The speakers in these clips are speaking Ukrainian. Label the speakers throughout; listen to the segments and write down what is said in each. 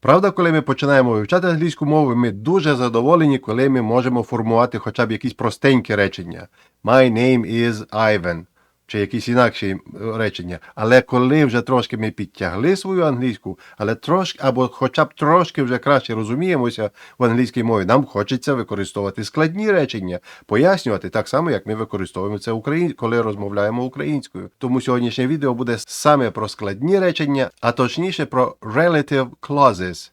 Speaker 1: Правда, коли ми починаємо вивчати англійську мову, ми дуже задоволені, коли ми можемо формувати хоча б якісь простенькі речення. My name is Ivan. Чи якісь інакші е, речення. Але коли вже трошки ми підтягли свою англійську, але трошки, або хоча б трошки вже краще розуміємося в англійській мові, нам хочеться використовувати складні речення, пояснювати так само, як ми використовуємо це україн... коли розмовляємо українською. Тому сьогоднішнє відео буде саме про складні речення, а точніше про relative clauses,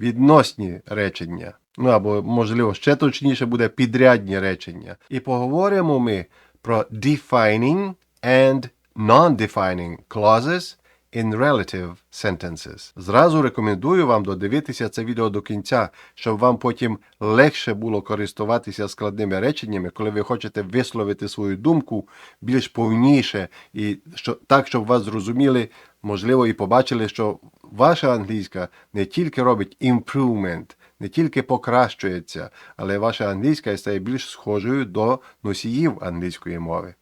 Speaker 1: відносні речення. Ну або, можливо, ще точніше буде підрядні речення. І поговоримо ми про defining and non-defining clauses in relative sentences. Зразу рекомендую вам додивитися це відео до кінця, щоб вам потім легше було користуватися складними реченнями, коли ви хочете висловити свою думку більш повніше і що, так, щоб вас зрозуміли, можливо, і побачили, що ваша англійська не тільки робить improvement, не тільки покращується, але ваша англійська стає більш схожою до носіїв англійської мови.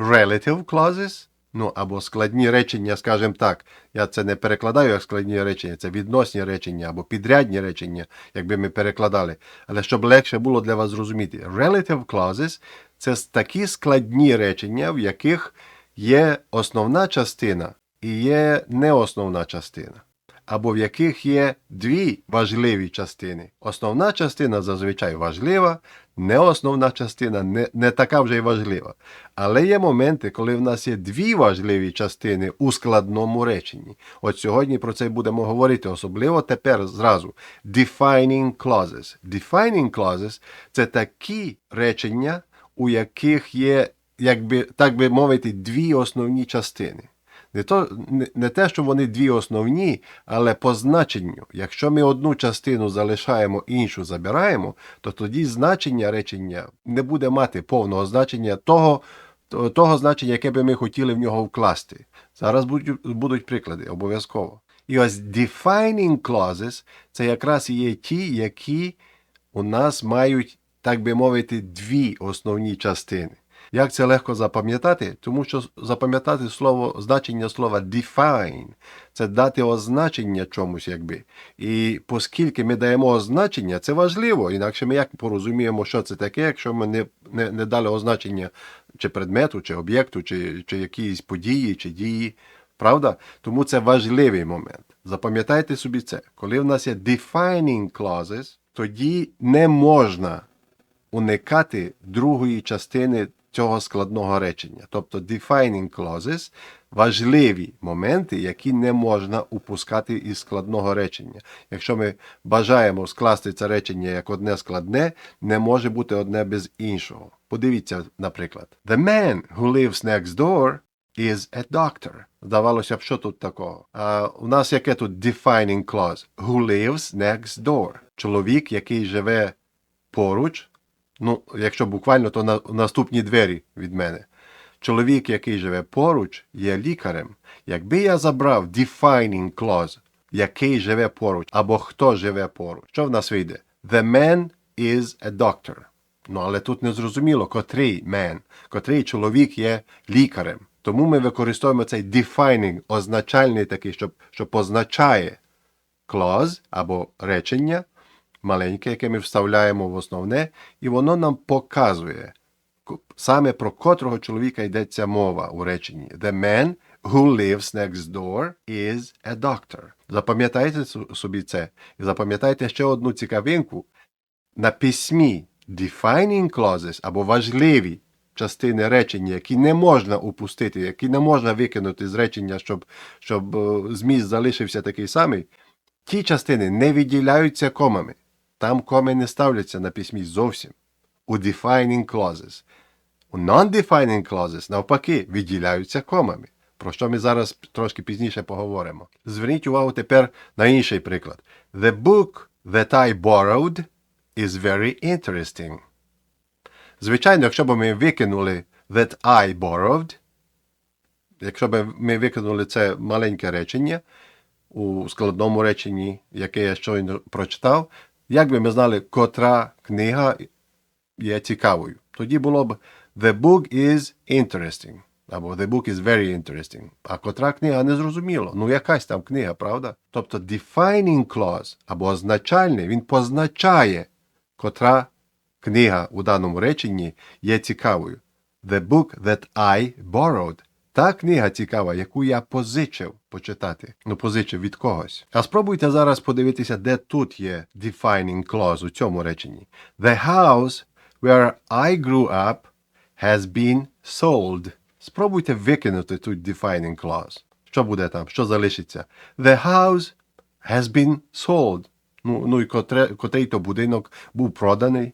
Speaker 1: Relative clauses, ну або складні речення, скажімо так. Я це не перекладаю як складні речення, це відносні речення або підрядні речення, якби ми перекладали. Але щоб легше було для вас зрозуміти, relative clauses – це такі складні речення, в яких є основна частина і є неосновна частина або в яких є дві важливі частини. Основна частина зазвичай важлива, неосновна частина не, не така вже й важлива. Але є моменти, коли в нас є дві важливі частини у складному реченні. От сьогодні про це будемо говорити, особливо тепер зразу. Defining clauses. Defining clauses – це такі речення, у яких є, якби, так би мовити, дві основні частини. Не, то, не, те, що вони дві основні, але по значенню. Якщо ми одну частину залишаємо, іншу забираємо, то тоді значення речення не буде мати повного значення того, того значення, яке би ми хотіли в нього вкласти. Зараз будуть приклади, обов'язково. І ось defining clauses – це якраз і є ті, які у нас мають, так би мовити, дві основні частини. Як це легко запам'ятати? Тому що запам'ятати слово, значення слова define це дати означення чомусь, якби. І оскільки ми даємо означення, це важливо. Інакше ми як порозуміємо, що це таке, якщо ми не, не, не дали означення чи предмету, чи об'єкту, чи, чи якісь події, чи дії. Правда? Тому це важливий момент. Запам'ятайте собі це. Коли в нас є defining clauses, тоді не можна уникати другої частини цього складного речення. Тобто defining clauses – важливі моменти, які не можна упускати із складного речення. Якщо ми бажаємо скласти це речення як одне складне, не може бути одне без іншого. Подивіться, наприклад, The man who lives next door is a doctor. Здавалося б, що тут такого? А у нас яке тут defining clause? Who lives next door? Чоловік, який живе поруч, Ну, якщо буквально, то на наступні двері від мене. Чоловік, який живе поруч, є лікарем. Якби я забрав defining clause, який живе поруч, або хто живе поруч, що в нас вийде? The man is a doctor. Ну, але тут не зрозуміло, котрий man, котрий чоловік є лікарем. Тому ми використовуємо цей defining, означальний такий, що, що позначає clause або речення, маленьке, яке ми вставляємо в основне, і воно нам показує саме про котрого чоловіка йдеться мова у реченні. The man who lives next door is a doctor. Запам'ятайте собі це. І запам'ятайте ще одну цікавинку. На письмі defining clauses або важливі частини речення, які не можна упустити, які не можна викинути з речення, щоб, щоб зміст залишився такий самий, ті частини не відділяються комами. Там коми не ставляться на письмі зовсім. У defining clauses. У non-defining clauses, навпаки, відділяються комами, про що ми зараз трошки пізніше поговоримо. Зверніть увагу тепер на інший приклад. The book that I borrowed is very interesting. Звичайно, якщо б ми викинули that I borrowed, якщо б ми викинули це маленьке речення у складному реченні, яке я щойно прочитав, як би ми знали, котра книга є цікавою? Тоді було б The book is interesting. Або The book is very interesting. А котра книга не зрозуміло. Ну, якась там книга, правда? Тобто defining clause або означальний, він позначає, котра книга у даному реченні є цікавою. The book that I borrowed. Та книга цікава, яку я позичив почитати. Ну, позичив від когось. А спробуйте зараз подивитися, де тут є defining clause у цьому реченні. The house where I grew up has been sold. Спробуйте викинути тут defining clause. Що буде там? Що залишиться? The house has been sold. Ну, ну і котрий то будинок був проданий.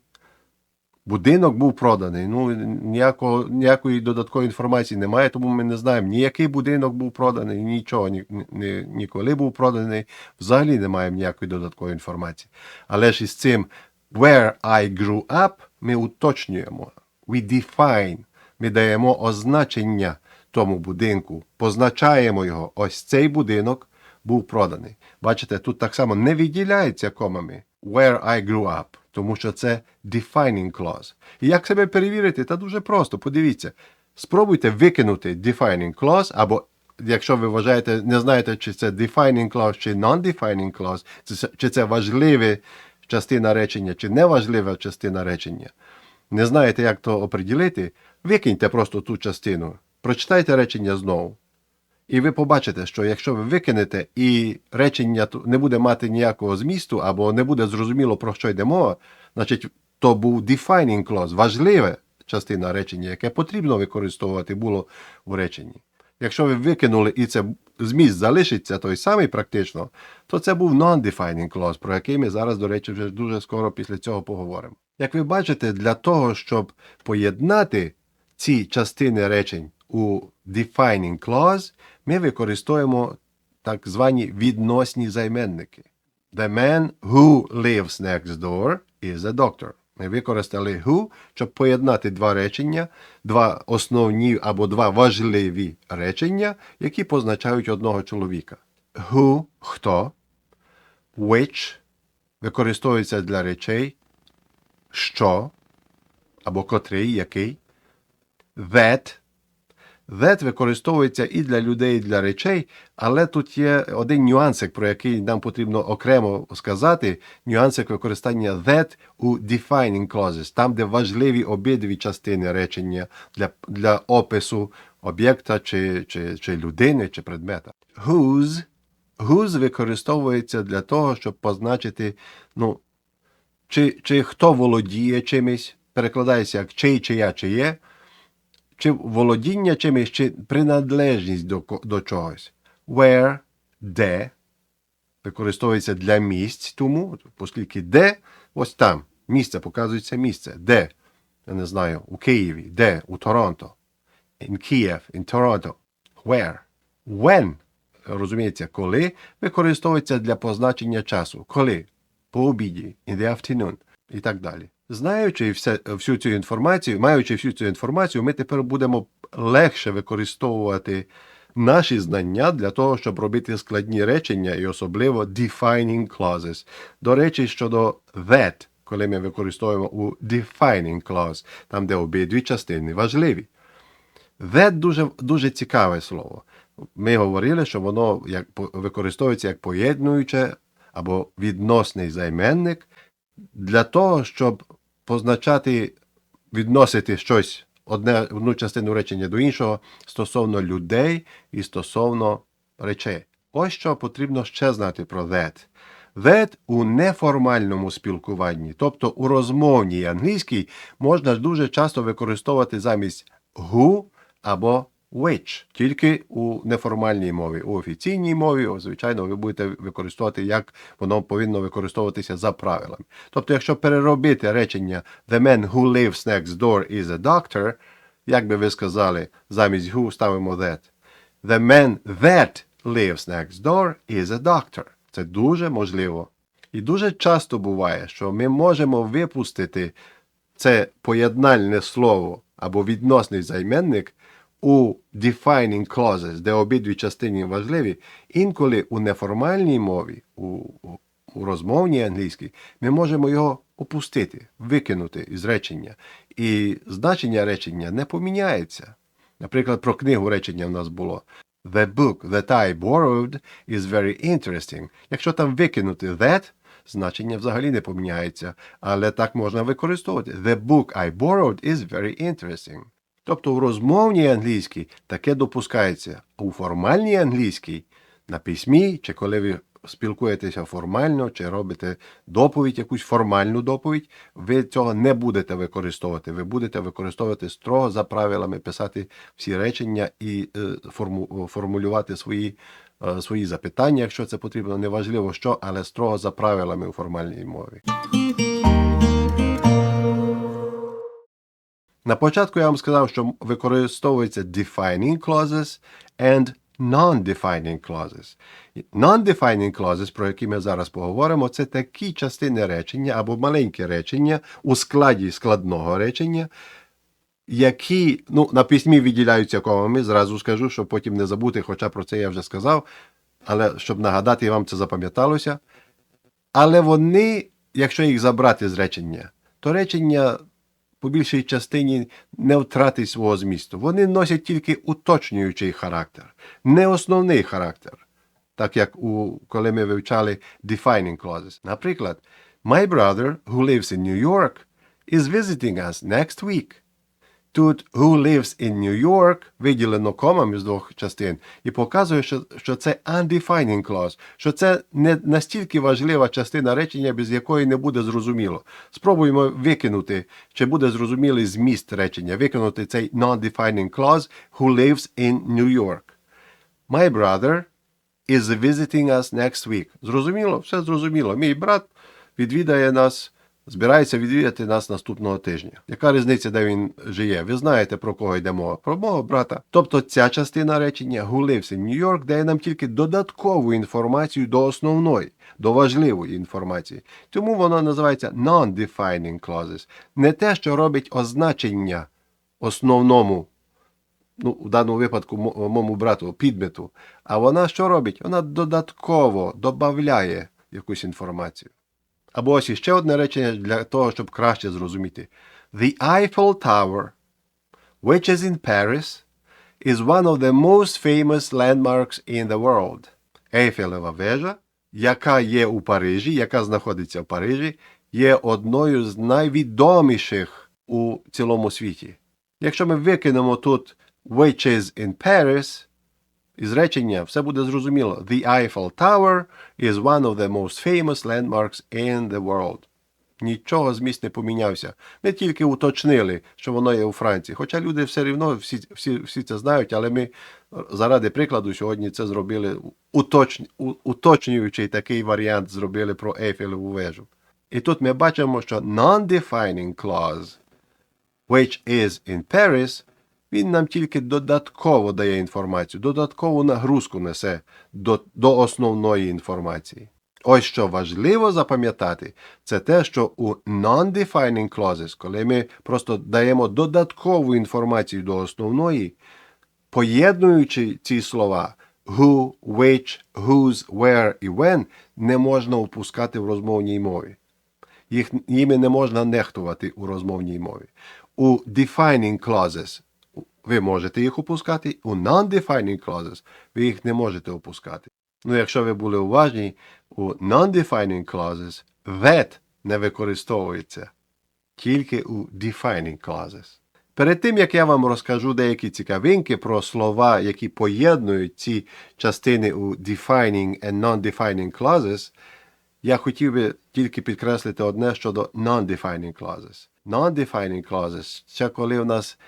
Speaker 1: Будинок був проданий. Ну, ніякого, ніякої додаткової інформації немає, тому ми не знаємо, ні який будинок був проданий, нічого, ні, ні, ніколи був проданий. Взагалі не маємо ніякої додаткової інформації. Але ж із цим where I grew up ми уточнюємо. We define. Ми даємо означення тому будинку, позначаємо його. Ось цей будинок був проданий. Бачите, тут так само не відділяється комами where I grew up, тому що це defining clause. І як себе перевірити? Та дуже просто. Подивіться. Спробуйте викинути defining clause, або якщо ви вважаєте, не знаєте, чи це defining clause, чи non-defining clause, чи- це важлива частина речення, чи неважлива частина речення. Не знаєте, як то оприділити, викиньте просто ту частину, прочитайте речення знову. І ви побачите, що якщо ви викинете і речення не буде мати ніякого змісту, або не буде зрозуміло, про що йде мова, значить, то був defining clause, важлива частина речення, яке потрібно використовувати було в реченні. Якщо ви викинули і це зміст залишиться той самий практично, то це був non-defining clause, про який ми зараз, до речі, вже дуже скоро після цього поговоримо. Як ви бачите, для того, щоб поєднати ці частини речень у defining clause, ми використовуємо так звані відносні займенники. The man who lives next door is a doctor. Ми використали who, щоб поєднати два речення, два основні або два важливі речення, які позначають одного чоловіка. Who хто, which використовується для речей, що або котрий, який, that That використовується і для людей, і для речей, але тут є один нюансик, про який нам потрібно окремо сказати: нюансик використання that у defining clauses, там, де важливі обидві частини речення для, для опису об'єкта чи, чи, чи людини, чи предмета. Whose? Whose використовується для того, щоб позначити, ну, чи, чи хто володіє чимось, перекладається як чий, чия, чиє чи володіння чимось, чи приналежність до, до чогось. Where, де, використовується для місць, тому, оскільки де, ось там, місце, показується місце. Де, я не знаю, у Києві, де, у Торонто. In Kiev, in Toronto. Where. When, розуміється, коли, використовується для позначення часу. Коли? По обіді, in the afternoon і так далі. Знаючи все, всю цю інформацію, маючи всю цю інформацію, ми тепер будемо легше використовувати наші знання для того, щоб робити складні речення і особливо defining clauses. До речі, щодо that, коли ми використовуємо у defining clause, там де обидві частини важливі. That дуже, дуже цікаве слово. Ми говорили, що воно як, використовується як поєднуюче або відносний займенник для того, щоб позначати, відносити щось одне, одну частину речення до іншого стосовно людей і стосовно речей. Ось що потрібно ще знати про that. That у неформальному спілкуванні, тобто у розмовній англійській, можна дуже часто використовувати замість who або which, тільки у неформальній мові. У офіційній мові, звичайно, ви будете використовувати, як воно повинно використовуватися за правилами. Тобто, якщо переробити речення The man who lives next door is a doctor, як би ви сказали, замість who ставимо that. The man that lives next door is a doctor. Це дуже можливо. І дуже часто буває, що ми можемо випустити це поєднальне слово або відносний займенник у defining clauses, де обидві частини важливі, інколи у неформальній мові, у, у, розмовній англійській, ми можемо його опустити, викинути із речення. І значення речення не поміняється. Наприклад, про книгу речення в нас було. The book that I borrowed is very interesting. Якщо там викинути that, значення взагалі не поміняється, але так можна використовувати. The book I borrowed is very interesting. Тобто в розмовній англійській таке допускається, а у формальній англійській на письмі, чи коли ви спілкуєтеся формально, чи робите доповідь, якусь формальну доповідь, ви цього не будете використовувати. Ви будете використовувати строго за правилами, писати всі речення і е, форму, формулювати свої, е, свої запитання, якщо це потрібно, неважливо що, але строго за правилами у формальній мові. На початку я вам сказав, що використовується defining clauses and non-defining clauses. Non-defining clauses, про які ми зараз поговоримо, це такі частини речення або маленькі речення у складі складного речення, які ну, на письмі виділяються комами. Зразу скажу, щоб потім не забути, хоча про це я вже сказав, але щоб нагадати вам це запам'яталося. Але вони, якщо їх забрати з речення, то речення по більшій частині не втратить свого змісту. Вони носять тільки уточнюючий характер, не основний характер, так як у, коли ми вивчали defining clauses. Наприклад, My brother, who lives in New York, is visiting us next week. Тут who lives in New York виділено комами з двох частин і показує, що, що це undefining clause, що це не настільки важлива частина речення, без якої не буде зрозуміло. Спробуємо викинути, чи буде зрозумілий зміст речення, викинути цей non-defining clause who lives in New York. My brother is visiting us next week. Зрозуміло? Все зрозуміло. Мій брат відвідає нас збирається відвідати нас наступного тижня. Яка різниця, де він живе? Ви знаєте, про кого йде мова? Про мого брата. Тобто ця частина речення New York дає нам тільки додаткову інформацію до основної, до важливої інформації. Тому вона називається non-defining clauses. Не те, що робить означення основному. Ну, у даному випадку моєму брату підмету. А вона що робить? Вона додатково додає якусь інформацію. Або ось іще одне речення для того, щоб краще зрозуміти. The Eiffel Tower, which is in Paris, is one of the most famous landmarks in the world. Ейфелева вежа, яка є у Парижі, яка знаходиться в Парижі, є одною з найвідоміших у цілому світі. Якщо ми викинемо тут which is in Paris, із речення все буде зрозуміло. The Eiffel Tower is one of the most famous landmarks in the world. Нічого зміст не помінявся. Ми тільки уточнили, що воно є у Франції. Хоча люди все рівно всі всі, всі це знають, але ми заради прикладу сьогодні це зробили уточн, уточнюючий такий варіант зробили про Ейфелеву вежу. І тут ми бачимо, що non-defining clause, which is in Paris, він нам тільки додатково дає інформацію, додаткову нагрузку несе до, до основної інформації. Ось що важливо запам'ятати, це те, що у non-defining clauses, коли ми просто даємо додаткову інформацію до основної, поєднуючи ці слова who, which, whose, where і when, не можна опускати в розмовній мові. Їх, Їми не можна нехтувати у розмовній мові. У defining clauses ви можете їх опускати, у non-defining clauses ви їх не можете опускати. Ну, якщо ви були уважні, у non-defining clauses that не використовується тільки у defining clauses. Перед тим, як я вам розкажу деякі цікавинки про слова, які поєднують ці частини у defining and non-defining clauses, я хотів би тільки підкреслити одне щодо non-defining clauses. Non-defining clauses – це коли у нас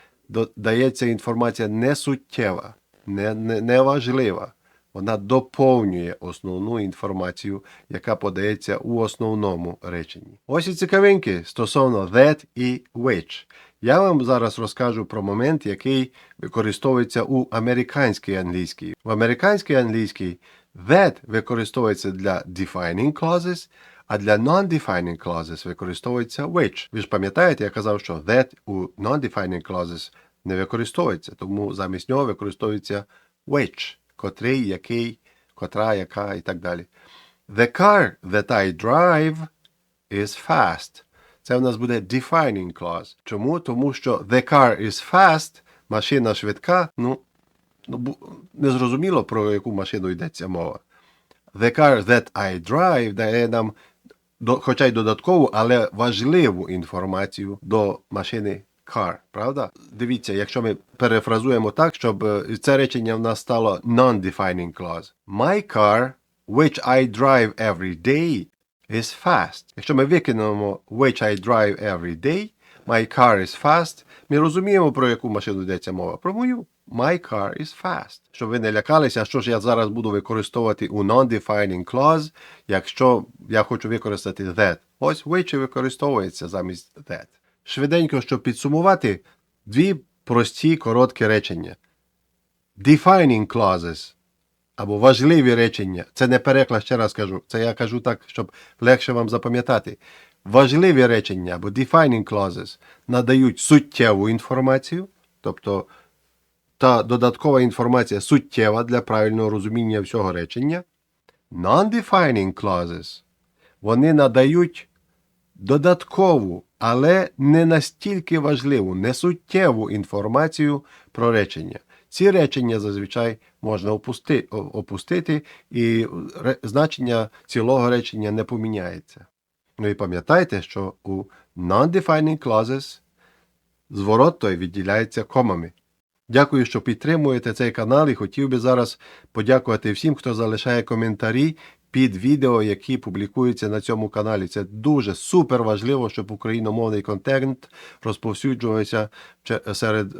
Speaker 1: дається інформація не суттєва, не, не, не важлива. Вона доповнює основну інформацію, яка подається у основному реченні. Ось і цікавинки стосовно that і which. Я вам зараз розкажу про момент, який використовується у американській англійській. В американській англійській that використовується для defining clauses, а для non-defining clauses використовується which. Ви ж пам'ятаєте, я казав, що that у non-defining clauses не використовується, тому замість нього використовується which, котрий, який, котра, яка і так далі. The car that I drive is fast. Це в нас буде defining clause. Чому? Тому що the car is fast машина швидка, ну, ну бу- не зрозуміло, про яку машину йдеться мова. The car that I drive дає нам, до, хоча й додаткову, але важливу інформацію до машини car, правда? Дивіться, якщо ми перефразуємо так, щоб е, це речення в нас стало non-defining clause. My car, which I drive every day, is fast. Якщо ми викинемо which I drive every day, my car is fast, ми розуміємо, про яку машину йдеться мова. Про мою. My car is fast. Щоб ви не лякалися, що ж я зараз буду використовувати у non-defining clause, якщо я хочу використати that. Ось which використовується замість that. Швиденько, щоб підсумувати, дві прості короткі речення. Defining clauses або важливі речення. Це не переклад, ще раз кажу. Це я кажу так, щоб легше вам запам'ятати. Важливі речення або defining clauses надають суттєву інформацію, тобто та додаткова інформація суттєва для правильного розуміння всього речення. Non-defining clauses вони надають додаткову, але не настільки важливу, не суттєву інформацію про речення. Ці речення зазвичай можна опусти, опустити, і значення цілого речення не поміняється. Ну і пам'ятайте, що у non-defining clauses зворот той відділяється комами. Дякую, що підтримуєте цей канал і хотів би зараз подякувати всім, хто залишає коментарі під відео, які публікуються на цьому каналі. Це дуже супер важливо, щоб україномовний контент розповсюджувався серед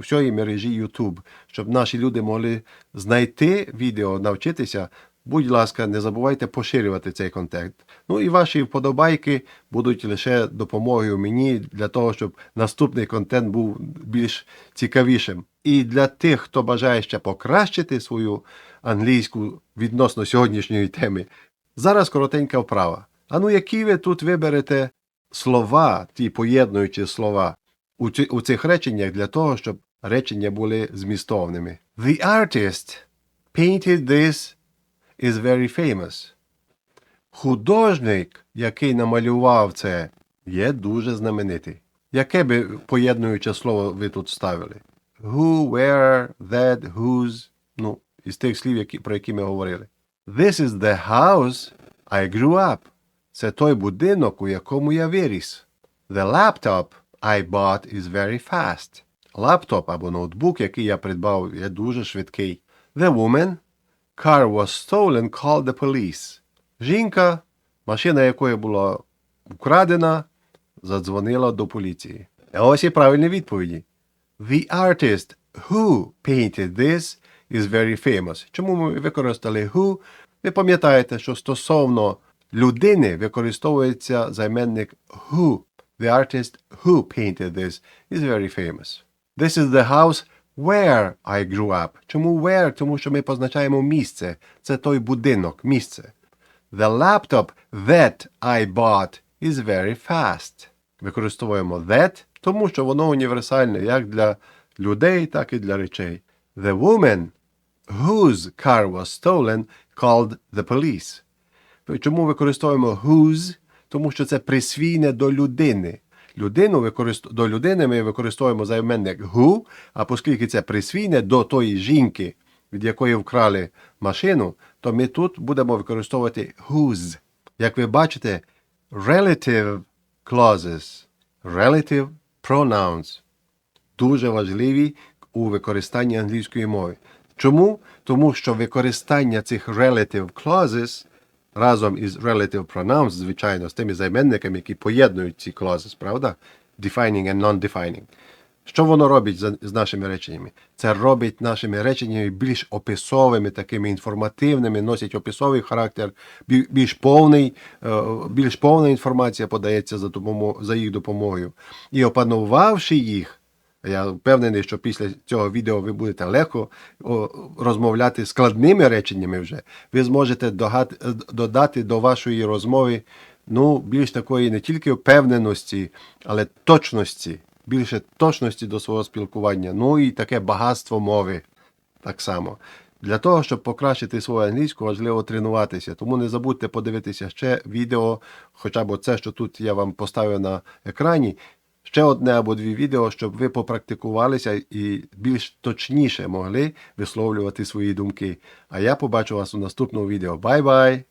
Speaker 1: всієї мережі YouTube, щоб наші люди могли знайти відео, навчитися. Будь ласка, не забувайте поширювати цей контент. Ну і ваші вподобайки будуть лише допомогою мені для того, щоб наступний контент був більш цікавішим. І для тих, хто бажає ще покращити свою англійську відносно сьогоднішньої теми, зараз коротенька вправа. А ну, які ви тут виберете слова, ті поєднуючі слова у, цих реченнях для того, щоб речення були змістовними. The artist painted this is very famous. Художник, який намалював це, є дуже знаменитий. Яке би поєднуюче слово ви тут ставили? Who, where, that, whose. Ну, із тих слів, які, про які ми говорили. This is the house I grew up. Це той будинок, у якому я виріс. The laptop I bought is very fast. Лаптоп або ноутбук, який я придбав, є дуже швидкий. The woman car was stolen, called the police. Жінка, машина якої була вкрадена, задзвонила до поліції. Ось і правильні відповіді. The artist who painted this is very famous. Чому ми використали who? Ви пам'ятаєте, що стосовно людини використовується займенник who. The artist who painted this is very famous. This is the house where I grew up. Чому where? Тому що ми позначаємо місце. Це той будинок, місце. The laptop that I bought is very fast. Використовуємо that, тому що воно універсальне як для людей, так і для речей. The woman whose car was stolen called the police. Чому використовуємо whose? Тому що це присвійне до людини. Людину використ... До людини ми використовуємо займенник who, а оскільки це присвійне до тої жінки, від якої вкрали машину, то ми тут будемо використовувати whose. Як ви бачите, relative clauses, relative pronouns дуже важливі у використанні англійської мови. Чому? Тому що використання цих relative clauses разом із relative pronouns, звичайно, з тими займенниками, які поєднують ці clauses, правда? Defining and non-defining. Що воно робить з нашими реченнями? Це робить нашими реченнями більш описовими, такими інформативними, носять описовий характер, більш повний, е, більш повна інформація подається за, за їх допомогою. І опанувавши їх, я впевнений, що після цього відео ви будете легко розмовляти складними реченнями вже. Ви зможете додати до вашої розмови ну, більш такої не тільки впевненості, але точності, більше точності до свого спілкування, ну і таке багатство мови так само. Для того, щоб покращити свою англійську, важливо тренуватися. Тому не забудьте подивитися ще відео, хоча б це, що тут я вам поставив на екрані, ще одне або дві відео, щоб ви попрактикувалися і більш точніше могли висловлювати свої думки. А я побачу вас у наступному відео. Бай-бай!